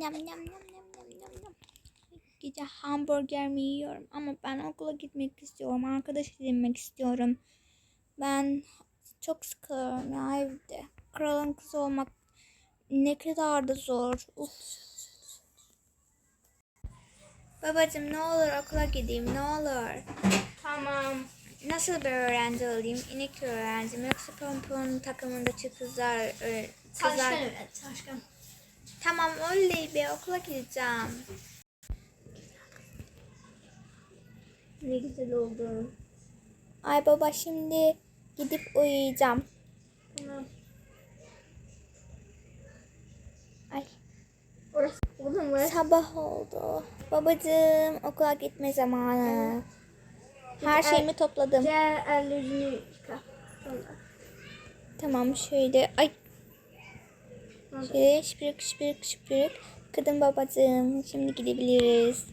yam yam yam yam yam yam. Gece hamburger mi yiyorum ama ben okula gitmek istiyorum. Arkadaş edinmek istiyorum. Ben çok sıkılıyorum ya evde. Kralın kızı olmak ne kadar da zor. Uf. Babacım ne olur okula gideyim ne olur. Tamam. Nasıl bir öğrenci olayım? İnek öğrenci mi yoksa pompon takımındaki kızlar, e, Taşkan kızlar öğren. Taşkan. Tamam oley be okula gideceğim. Ne güzel oldu. Ay baba şimdi gidip uyuyacağım. Tamam. Ay Orası olur mu? sabah oldu. Babacığım okula gitme zamanı. Her şeyimi topladım. Gel el yüzünü yıka. Sonra. Tamam şöyle ay. Şöyle şıpırık şıpırık şıpırık. Kıdım babacığım şimdi gidebiliriz.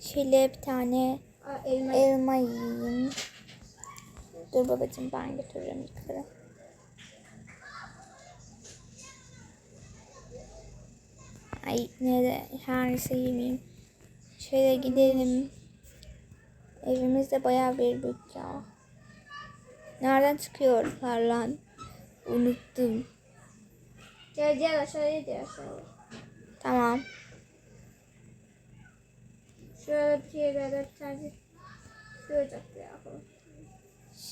Şöyle bir tane Aa, elma. elma yiyeyim. Dur babacığım ben götürürüm yukarı. Ay nere her neyse yemeyeyim. Şöyle gidelim. Evimiz de bayağı bir büyük ya. Nereden çıkıyorlar lan? Unuttum. Gel gel aşağıya gel aşağıya. Tamam. Şöyle bir yerlerde bir tane bir ocak yapalım.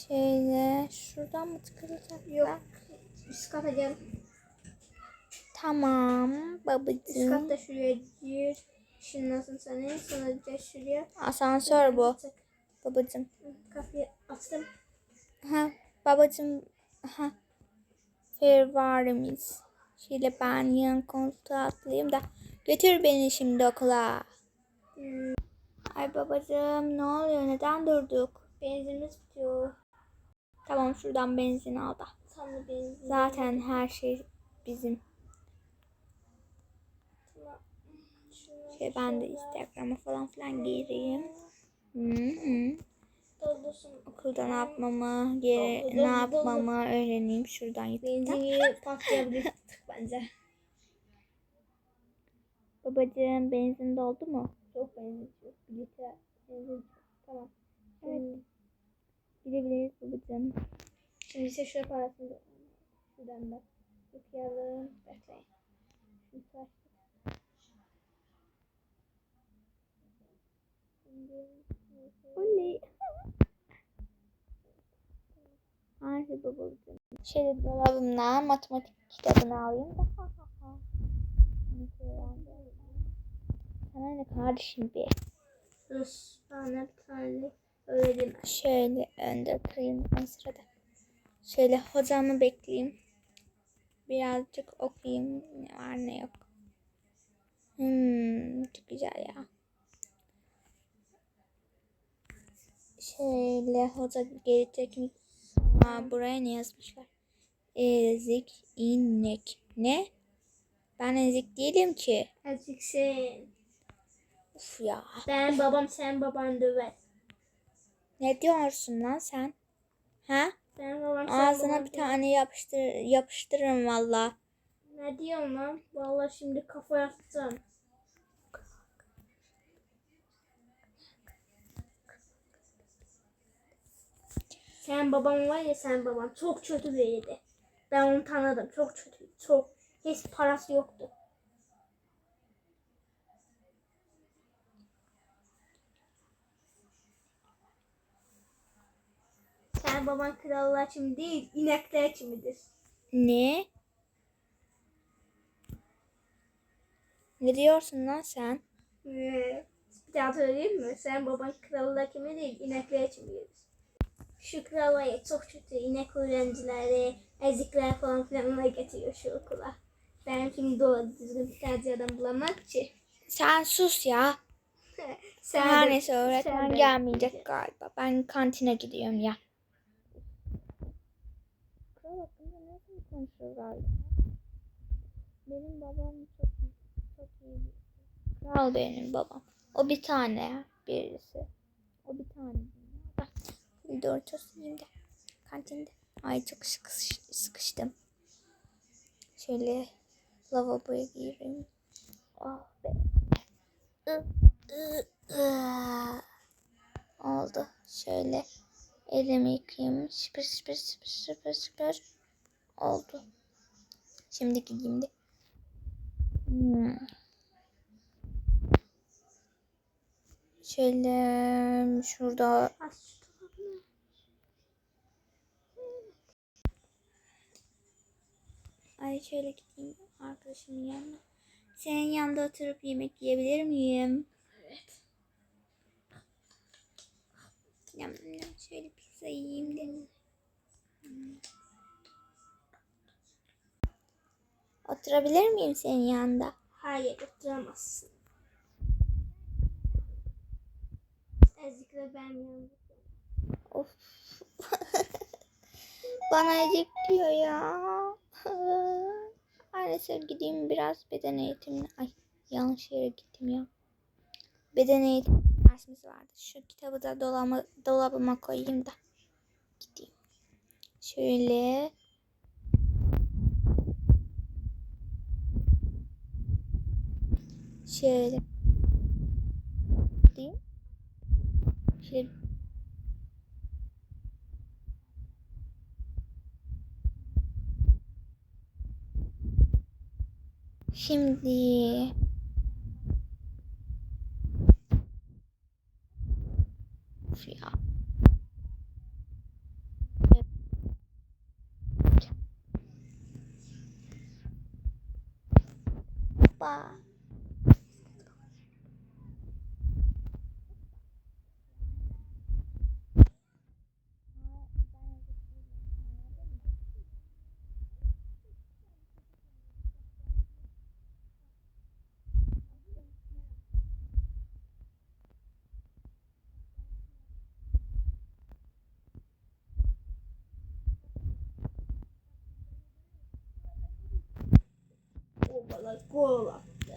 Şöyle şuradan mı çıkılacak? Yok. Üst kata gel. Tamam Üst babacığım. katta şuraya gir. Işınlasın seni. Sonra gel şuraya. Asansör bu. Babacığım. Kapıyı açtım. Ha, babacığım. Ha. Fervarimiz. Şöyle ben yan koltuğa atlayayım da götür beni şimdi okula. Hmm, Ay babacığım ne oluyor neden durduk? benzinimiz bitiyor. Tamam şuradan benzin al da. Da benzin. Zaten her şey bizim. Tamam. Şey ben de Instagram'a falan filan gireyim. Hı hı. Doldursun. Okulda ne yapmamı, geri, ne yapmamı öğreneyim şuradan YouTube'dan. Benzini patlayabilir bence. Babacığım benzin doldu mu? Çok benzin yok. Litre benzin. Tamam. Evet. Gidebiliriz babacığım. şimdi ise şuraya parasını da şuradan da yıkayalım. Bekleyin. Şimdi Oley. Harbi babacığım. Şöyle dolabımdan matematik kitabını alayım da. Sana ne kardeşim bir. sus. Bana bir tane öğredim. Şöyle önde oturayım o sırada. Şöyle hocamı bekleyeyim. Birazcık okuyayım ne var ne yok. Hmm, çok güzel ya. Şöyle hoca gelecek mi? Aa, buraya ne yazmışlar? Ezik inek. Ne? Ben ezik değilim ki. Sen. Uf ya. Ben babam sen baban döver. Ne diyorsun lan sen? Ha? Ben babam sen Ağzına baban bir döver. tane yapıştır yapıştırırım valla. Ne diyorsun lan? Vallahi şimdi kafaya atacağım. Sen babam var ya sen babam çok kötü biriydi. Ben onu tanıdım. Çok kötü. Çok. Hiç parası yoktu. Sen baban krallar için değil, inekler için midir? Ne? Ne diyorsun lan sen? Ee, bir daha söyleyeyim mi? Sen baban krallar kimi değil, inekler için bilir. Kralaya çok kötü inek öğrencileri, ezikler falan filanlar getiriyor şu okula. Ben şimdi doğru düzgün bir tane adam bulamak ki. Sen sus ya. Sen Her neyse sen öğretmen de- gelmeyecek galiba. Ben kantine gidiyorum ya. Kral hakkında nasıl konuşuyorlar ya? Benim babam çok. Çok iyi. Kral benim babam. O bir tane birisi. O bir tane. Bak. Bir doğru yiyeyim de. Kantinde. Ay çok sıkış, sıkıştım. Şöyle lavaboya gireyim. Aa. Oldu. Şöyle elimi yıkayayım. Şıpır şıpır şıpır şıpır şıpır. Oldu. Şimdi gideyim de. Hmm. Şöyle şurada Ay şöyle gideyim arkadaşımın yanına. Senin yanında oturup yemek yiyebilir miyim? Evet. Yam, yam, şöyle pizza yiyeyim de. Hmm. Oturabilir miyim senin yanında? Hayır oturamazsın. Ezikle ben yanımda. Of. Bana acık diyor ya. Maalesef gideyim biraz beden eğitimine. Ay yanlış yere gittim ya. Beden eğitim dersimiz vardı. Şu kitabı da dolama, dolabıma koyayım da. Gideyim. Şöyle. Şöyle. Gideyim. Şöyle Şimdi Of ya. Hoppa. Bana gol attı.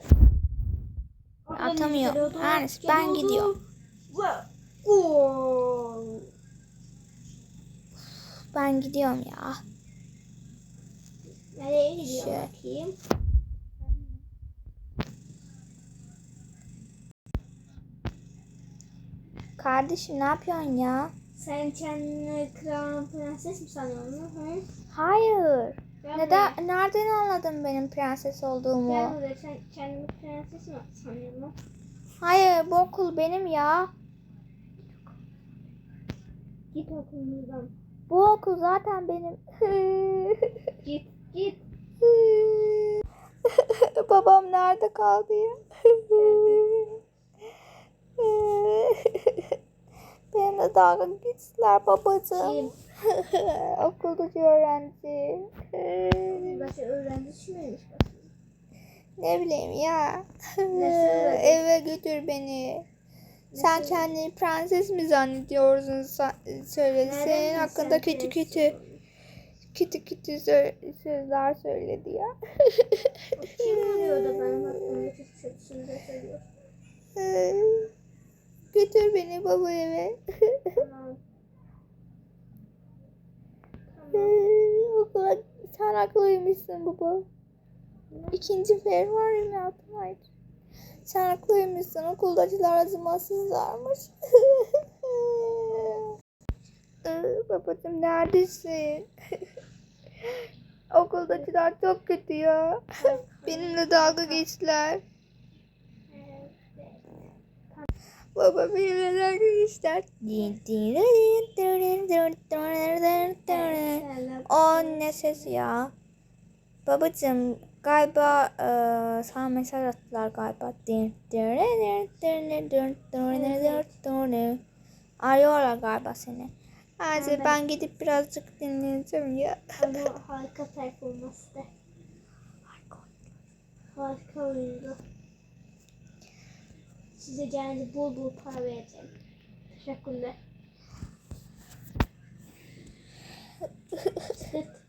Atamıyor. Neyse, ben gidiyorum. Ve gol. Ben gidiyorum ya. Nereye gidiyor Şey. bakayım? Kardeşim ne yapıyorsun ya? Sen kendini kral prenses mi sanıyorsun? Hı? Hayır. Ben Neden? Nereden anladın benim prenses olduğumu? Ben burada sen kendini prenses mi sanıyorum? Hayır, bu okul benim ya. Git okulumuzdan. Bu okul zaten benim. Git git. Babam nerede kaldı ya? Benimle dalga geçtiler babacığım. Okuldaki öğrenci. Başka öğrenci ne bileyim ya. Eve götür beni. Sen kendini prenses mi zannediyorsun sa- söyle. Senin hakkında kötü kötü kötü kötü sö- sözler söyledi ya. Kim oluyor da benim hakkımda kötü kötü sözler söylüyor? Götür beni baba eve. Tamam. Tamam. Okula sen haklıymışsın baba. İkinci fer var ya ne yapayım? Sen haklıymışsın. Okuldacılar acımasızlarmış. Ee, Babacım neredesin? Okuldacılar çok kötü ya. Benimle dalga geçtiler. Baba benimle dalga geçtiler. O ne ses ya? Babacım galiba e, sana mesaj attılar galiba. Arıyorlar galiba seni. Hadi Evet. ben gidip birazcık dinleyeceğim ya. Ama harika performanstı. Harika oyundu. Size geldi bol bol para vereceğim. Teşekkürler. Sırt.